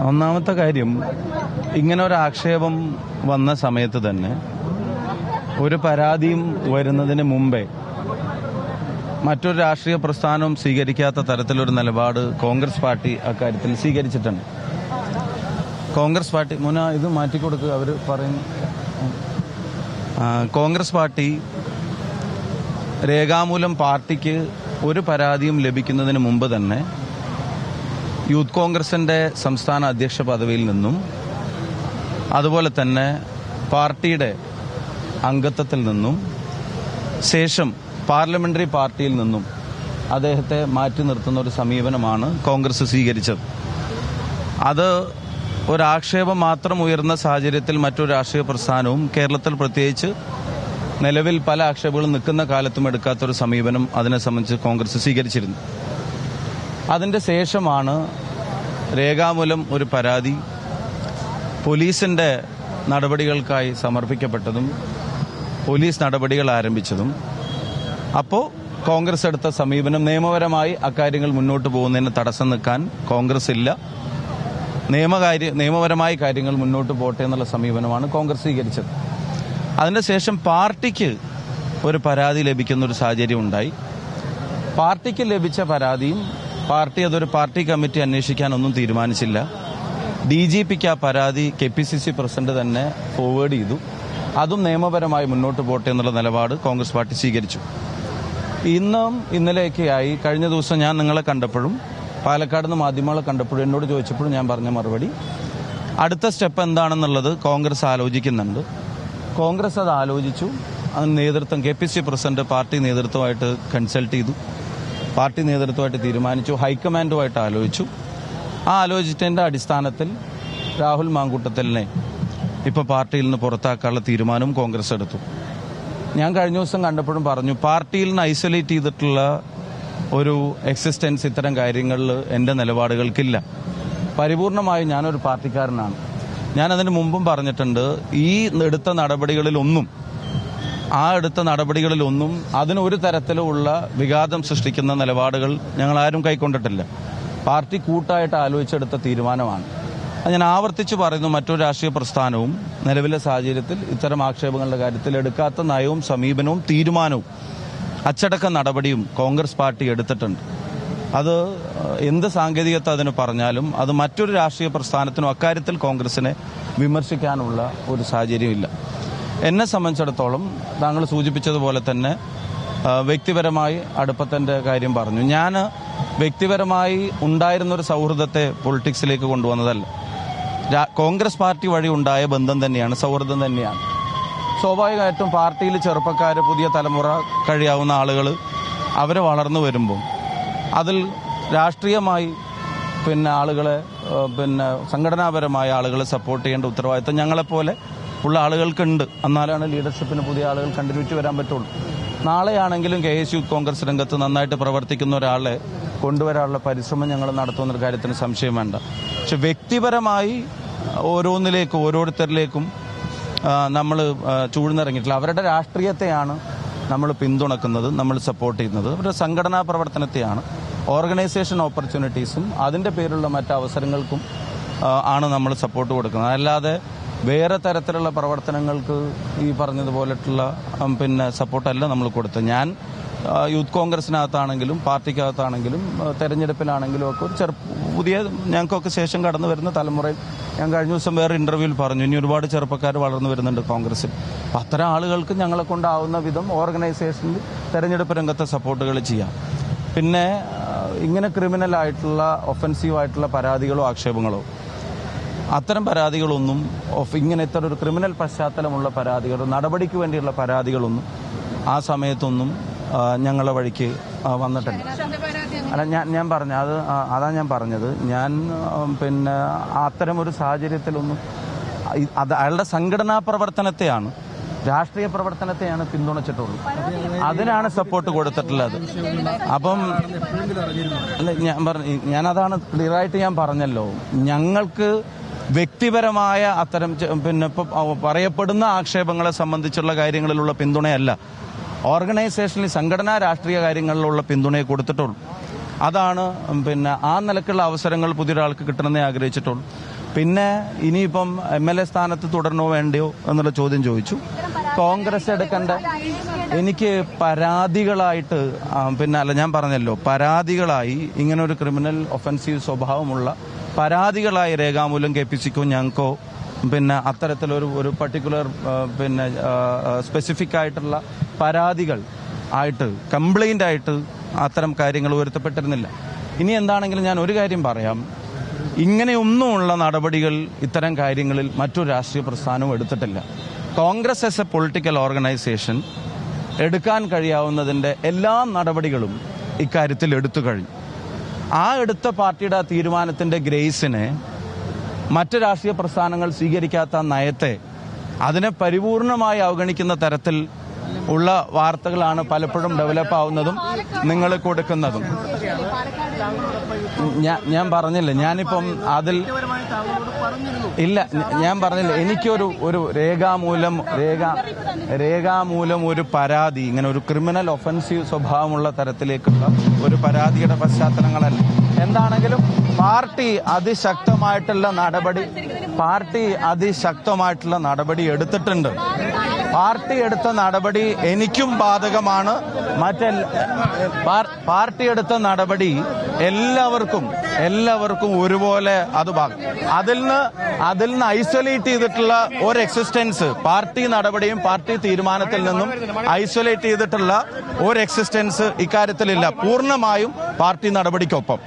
ഒന്നാമത്തെ കാര്യം ഇങ്ങനെ ഒരു ആക്ഷേപം വന്ന സമയത്ത് തന്നെ ഒരു പരാതിയും വരുന്നതിന് മുമ്പേ മറ്റൊരു രാഷ്ട്രീയ പ്രസ്ഥാനവും സ്വീകരിക്കാത്ത തരത്തിലൊരു നിലപാട് കോൺഗ്രസ് പാർട്ടി അക്കാര്യത്തിൽ സ്വീകരിച്ചിട്ടുണ്ട്. കോൺഗ്രസ് പാർട്ടി മുന ഇത് മാറ്റിക്കൊടുക്കുക അവർ പറയുന്നു ആ, കോൺഗ്രസ് പാർട്ടി രേഖാമൂലം പാർട്ടിക്ക് ഒരു പരാതിയും ലഭിക്കുന്നതിന് മുമ്പ് തന്നെ യൂത്ത് കോൺഗ്രസിന്റെ സംസ്ഥാന അധ്യക്ഷ പദവിയിൽ നിന്നും അതുപോലെ തന്നെ പാർട്ടിയുടെ അംഗത്വത്തിൽ നിന്നും ശേഷം പാർലമെന്ററി പാർട്ടിയിൽ നിന്നും അദ്ദേഹത്തെ മാറ്റി നിർത്തുന്ന ഒരു സമീപനമാണ് കോൺഗ്രസ് സ്വീകരിച്ചത്. അത് ഒരാക്ഷേപം മാത്രം ഉയർന്ന സാഹചര്യത്തിൽ മറ്റൊരു രാഷ്ട്രീയ പ്രസ്ഥാനവും കേരളത്തിൽ പ്രത്യേകിച്ച് നിലവിൽ പല ആക്ഷേപങ്ങളും നിൽക്കുന്ന കാലത്തും എടുക്കാത്തൊരു സമീപനം അതിനെ സംബന്ധിച്ച് കോൺഗ്രസ് സ്വീകരിച്ചിരുന്നു. അതിന്റെ ശേഷമാണ് രേഖാമൂലം ഒരു പരാതി പോലീസിന്റെ നടപടികൾക്കായി സമർപ്പിക്കപ്പെട്ടതും പോലീസ് നടപടികൾ ആരംഭിച്ചതും. അപ്പോൾ കോൺഗ്രസ് എടുത്ത സമീപനം നിയമപരമായി അക്കാര്യങ്ങൾ മുന്നോട്ട് പോകുന്നതിന് തടസ്സം നിൽക്കാൻ കോൺഗ്രസ് ഇല്ല. നിയമകാര്യ നിയമപരമായ കാര്യങ്ങൾ മുന്നോട്ട് പോട്ടെ എന്നുള്ള സമീപനമാണ് കോൺഗ്രസ് സ്വീകരിച്ചത്. അതിന്റെ ശേഷം പാർട്ടിക്ക് ഒരു പരാതി ലഭിക്കുന്ന ഒരു സാഹചര്യം ഉണ്ടായി. പാർട്ടിക്ക് ലഭിച്ച പരാതിയും പാർട്ടി അതൊരു പാർട്ടി കമ്മിറ്റി അന്വേഷിക്കാനൊന്നും തീരുമാനിച്ചില്ല. ഡി ജി പിക്ക് ആ പരാതി K P C C president തന്നെ ഫോർവേഡ് ചെയ്തു. അതും നിയമപരമായി മുന്നോട്ട് പോട്ടെ എന്നുള്ള നിലപാട് കോൺഗ്രസ് പാർട്ടി സ്വീകരിച്ചു. ഇന്നും ഇന്നലെയൊക്കെയായി കഴിഞ്ഞ ദിവസം ഞാൻ നിങ്ങളെ കണ്ടപ്പോഴും പാലക്കാട് നിന്ന് മാധ്യമങ്ങളെ കണ്ടപ്പോഴും എന്നോട് ചോദിച്ചപ്പോഴും ഞാൻ പറഞ്ഞ മറുപടി. അടുത്ത സ്റ്റെപ്പ് എന്താണെന്നുള്ളത് കോൺഗ്രസ് ആലോചിക്കുന്നുണ്ട്. കോൺഗ്രസ് അത് ആലോചിച്ചു. അതിന് നേതൃത്വം K P C president party നേതൃത്വമായിട്ട് consult ചെയ്തു. പാർട്ടി നേതൃത്വമായിട്ട് തീരുമാനിച്ചു ഹൈക്കമാൻഡുമായിട്ട് ആലോചിച്ചു. ആ ആലോചിച്ചതിന്റെ അടിസ്ഥാനത്തിൽ രാഹുൽ മാങ്കൂട്ടത്തലിനെ ഇപ്പോൾ പാർട്ടിയിൽ നിന്ന് പുറത്താക്കാനുള്ള തീരുമാനവും കോൺഗ്രസ് എടുത്തു. ഞാൻ കഴിഞ്ഞ ദിവസം കണ്ടപ്പോഴും പറഞ്ഞു പാർട്ടിയിൽ നിന്ന് ഐസൊലേറ്റ് ചെയ്തിട്ടുള്ള ഒരു എക്സിസ്റ്റൻസ് ഇത്തരം കാര്യങ്ങളിൽ എന്റെ നിലപാടുകൾക്കില്ല. പരിപൂർണമായും ഞാനൊരു പാർട്ടിക്കാരനാണ്. ഞാൻ മുമ്പും പറഞ്ഞിട്ടുണ്ട് ഈ എടുത്ത നടപടികളിലൊന്നും ആ എടുത്ത നടപടികളിലൊന്നും അതിന് ഒരു തരത്തിലുമുള്ള വിഘാതം സൃഷ്ടിക്കുന്ന നിലപാടുകൾ ഞങ്ങൾ ആരും കൈക്കൊണ്ടിട്ടില്ല. പാർട്ടി കൂട്ടായിട്ട് ആലോചിച്ചെടുത്ത തീരുമാനമാണ്. ഞാൻ ആവർത്തിച്ച് പറയുന്നു മറ്റൊരു രാഷ്ട്രീയ പ്രസ്ഥാനവും നിലവിലെ സാഹചര്യത്തിൽ ഇത്തരം ആക്ഷേപങ്ങളുടെ കാര്യത്തിൽ എടുക്കാത്ത നയവും സമീപനവും തീരുമാനവും അച്ചടക്ക നടപടിയും കോൺഗ്രസ് പാർട്ടി എടുത്തിട്ടുണ്ട്. അത് എന്ത് സാങ്കേതികത അതിന് പറഞ്ഞാലും അത് മറ്റൊരു രാഷ്ട്രീയ പ്രസ്ഥാനത്തിനും അക്കാര്യത്തിൽ കോൺഗ്രസിനെ വിമർശിക്കാനുള്ള ഒരു സാഹചര്യമില്ല. എന്നെ സംബന്ധിച്ചിടത്തോളം താങ്കൾ സൂചിപ്പിച്ചതുപോലെ തന്നെ വ്യക്തിപരമായി അടുപ്പത്തിന്റെ കാര്യം പറഞ്ഞു. ഞാൻ വ്യക്തിപരമായി ഉണ്ടായിരുന്ന ഒരു സൗഹൃദത്തെ പൊളിറ്റിക്സിലേക്ക് കൊണ്ടുവന്നതല്ല. കോൺഗ്രസ് പാർട്ടി വഴി ഉണ്ടായ ബന്ധം തന്നെയാണ് സൗഹൃദം തന്നെയാണ്. സ്വാഭാവികമായിട്ടും പാർട്ടിയിൽ ചെറുപ്പക്കാർ പുതിയ തലമുറ കഴിയാവുന്ന ആളുകൾ അവർ വളർന്നു വരുമ്പോൾ അതിൽ രാഷ്ട്രീയമായി പിന്നെ ആളുകളെ പിന്നെ സംഘടനാപരമായ ആളുകളെ സപ്പോർട്ട് ചെയ്യേണ്ട ഉത്തരവാദിത്തം ഞങ്ങളെപ്പോലെ ഉള്ള ആളുകൾക്കുണ്ട്. എന്നാലാണ് ലീഡർഷിപ്പിന് പുതിയ ആളുകൾ കണ്ടിന്യൂറ്റി വരാൻ പറ്റുള്ളൂ. നാളെയാണെങ്കിലും കെ എസ് യു കോൺഗ്രസ് രംഗത്ത് നന്നായിട്ട് പ്രവർത്തിക്കുന്ന ഒരാളെ കൊണ്ടുവരാനുള്ള പരിശ്രമം ഞങ്ങൾ നടത്തുന്ന കാര്യത്തിന് സംശയം വേണ്ട. പക്ഷെ വ്യക്തിപരമായി ഓരോന്നിലേക്കും ഓരോരുത്തരിലേക്കും നമ്മൾ ചൂഴ്ന്നിറങ്ങിയിട്ടില്ല. അവരുടെ രാഷ്ട്രീയത്തെയാണ് നമ്മൾ പിന്തുണക്കുന്നത് നമ്മൾ സപ്പോർട്ട് ചെയ്യുന്നത്. അവരുടെ സംഘടനാ പ്രവർത്തനത്തെയാണ്. ഓർഗനൈസേഷൻ ഓപ്പർച്യൂണിറ്റീസും അതിന്റെ പേരിലുള്ള മറ്റു അവസരങ്ങൾക്കും ആണ് നമ്മൾ സപ്പോർട്ട് കൊടുക്കുന്നത്. അല്ലാതെ വേറെ തരത്തിലുള്ള പ്രവർത്തനങ്ങൾക്ക് ഈ പറഞ്ഞതുപോലെയുള്ള പിന്നെ സപ്പോർട്ടല്ല നമ്മൾ കൊടുത്തത്. ഞാൻ യൂത്ത് കോൺഗ്രസിനകത്താണെങ്കിലും പാർട്ടിക്കകത്താണെങ്കിലും തെരഞ്ഞെടുപ്പിലാണെങ്കിലും ഒക്കെ ഒരു ചെറു പുതിയ ഞങ്ങൾക്കൊക്കെ ശേഷം കടന്നു വരുന്ന തലമുറയിൽ ഞാൻ കഴിഞ്ഞ ദിവസം വേറെ ഇന്റർവ്യൂവിൽ പറഞ്ഞു ഇനി ഒരുപാട് ചെറുപ്പക്കാർ വളർന്നു വരുന്നുണ്ട് കോൺഗ്രസിൽ അപ്പം അത്തരം ആളുകൾക്ക് ഞങ്ങളെ കൊണ്ടാവുന്ന വിധം ഓർഗനൈസേഷനിൽ തെരഞ്ഞെടുപ്പ് രംഗത്തെ സപ്പോർട്ടുകൾ ചെയ്യാം. പിന്നെ ഇങ്ങനെ ക്രിമിനൽ ആയിട്ടുള്ള ഒഫൻസീവ് ആയിട്ടുള്ള പരാതികളോ ആക്ഷേപങ്ങളോ അത്തരം പരാതികളൊന്നും ഓഫ് ഇങ്ങനെ ഇത്തരം ഒരു ക്രിമിനൽ പശ്ചാത്തലമുള്ള പരാതികൾ നടപടിക്ക് വേണ്ടിയുള്ള പരാതികളൊന്നും ആ സമയത്തൊന്നും ഞങ്ങളെ വഴിക്ക് വന്നിട്ടുണ്ട് അല്ല ഞാൻ ഞാൻ പറഞ്ഞ അത് അതാ ഞാൻ പറഞ്ഞത്. ഞാൻ പിന്നെ അത്തരം ഒരു സാഹചര്യത്തിലൊന്നും അത് അയാളുടെ സംഘടനാ പ്രവർത്തനത്തെയാണ് രാഷ്ട്രീയ പ്രവർത്തനത്തെയാണ് പിന്തുണച്ചിട്ടുള്ളത് അതിനാണ് സപ്പോർട്ട് കൊടുത്തിട്ടുള്ളത്. അപ്പം അല്ല ഞാൻ പറഞ്ഞു ഞാനതാണ് ക്ലിയറായിട്ട് ഞാൻ പറഞ്ഞല്ലോ. ഞങ്ങൾക്ക് വ്യക്തിപരമായ അത്തരം പിന്നെ പറയപ്പെടുന്ന ആക്ഷേപങ്ങളെ സംബന്ധിച്ചുള്ള കാര്യങ്ങളിലുള്ള പിന്തുണയല്ല. ഓർഗനൈസേഷനിൽ സംഘടനാ രാഷ്ട്രീയ കാര്യങ്ങളിലുള്ള പിന്തുണയെ കൊടുത്തിട്ടുള്ളൂ. അതാണ് പിന്നെ ആ നിലക്കുള്ള അവസരങ്ങൾ പുതിയൊരാൾക്ക് കിട്ടണമെന്നേ ആഗ്രഹിച്ചിട്ടുള്ളൂ. പിന്നെ ഇനിയിപ്പം എം എൽ എ സ്ഥാനത്ത് തുടരണോ വേണ്ടയോ എന്നുള്ള ചോദ്യം ചോദിച്ചു. കോൺഗ്രസ് എടുക്കേണ്ട എനിക്ക് പരാതികളായിട്ട് പിന്നെ അല്ല ഞാൻ പറഞ്ഞല്ലോ പരാതികളായി ഇങ്ങനൊരു ക്രിമിനൽ ഒഫൻസീവ് സ്വഭാവമുള്ള പരാതികളായി രേഖാമൂലം കെ പി സിക്കോ ഞങ്ങൾക്കോ. പിന്നെ അത്തരത്തിലൊരു ഒരു പർട്ടിക്കുലർ പിന്നെ സ്പെസിഫിക് ആയിട്ടുള്ള പരാതികൾ ആയിട്ട് കംപ്ലൈന്റ് ആയിട്ട് അത്തരം കാര്യങ്ങൾ ഉയർത്തപ്പെട്ടിരുന്നില്ല ഇനി എന്താണെങ്കിലും ഞാൻ ഒരു കാര്യം പറയാം. ഇങ്ങനെയൊന്നുമുള്ള നടപടികൾ ഇത്തരം കാര്യങ്ങളിൽ മറ്റൊരു രാഷ്ട്രീയ പ്രസ്ഥാനവും എടുത്തിട്ടില്ല. Congress as a political organisation എടുക്കാൻ കഴിയാവുന്നതിന്റെ എല്ലാ നടപടികളും ഇക്കാര്യത്തിൽ എടുത്തു കഴിഞ്ഞു. ആ എടുത്ത പാർട്ടിയുടെ ആ തീരുമാനത്തിന്റെ ഗ്രേസിനെ മറ്റ് രാഷ്ട്രീയ പ്രസ്ഥാനങ്ങൾ സ്വീകരിക്കാത്ത നയത്തെ അതിനെ പരിപൂർണമായി അവഗണിക്കുന്ന തരത്തിൽ ഉള്ള വാർത്തകളാണ് പലപ്പോഴും ഡെവലപ്പ് ആവുന്നതും നിങ്ങൾ കൊടുക്കുന്നതും. ഞാൻ ഞാൻ പറഞ്ഞില്ല ഞാനിപ്പം അതിൽ ഇല്ല ഞാൻ പറഞ്ഞില്ല. എനിക്കൊരു ഒരു രേഖാമൂലം രേഖ രേഖാമൂലം ഒരു പരാതി ഇങ്ങനെ ഒരു ക്രിമിനൽ ഒഫൻസീവ് സ്വഭാവമുള്ള തരത്തിലേക്കുള്ള ഒരു പരാതിയുടെ പശ്ചാത്തലങ്ങളല്ല. എന്താണെങ്കിലും പാർട്ടി അതിശക്തമായിട്ടുള്ള നടപടി പാർട്ടി അതിശക്തമായിട്ടുള്ള നടപടി എടുത്തിട്ടുണ്ട്. പാർട്ടി എടുത്ത നടപടി എനിക്കും ബാധകമാണ്. മറ്റെ പാർട്ടി എടുത്ത നടപടി എല്ലാവർക്കും എല്ലാവർക്കും ഒരുപോലെ അത് അതിൽ നിന്ന് അതിൽ നിന്ന് ഐസൊലേറ്റ് ചെയ്തിട്ടുള്ള ഒരു എക്സിസ്റ്റൻസ് പാർട്ടി നടപടിയും പാർട്ടി തീരുമാനത്തിൽ നിന്നും ഐസൊലേറ്റ് ചെയ്തിട്ടുള്ള ഒരു എക്സിസ്റ്റൻസ് ഇക്കാര്യത്തിലില്ല. പൂർണമായും പാർട്ടി നടപടിക്കൊപ്പം.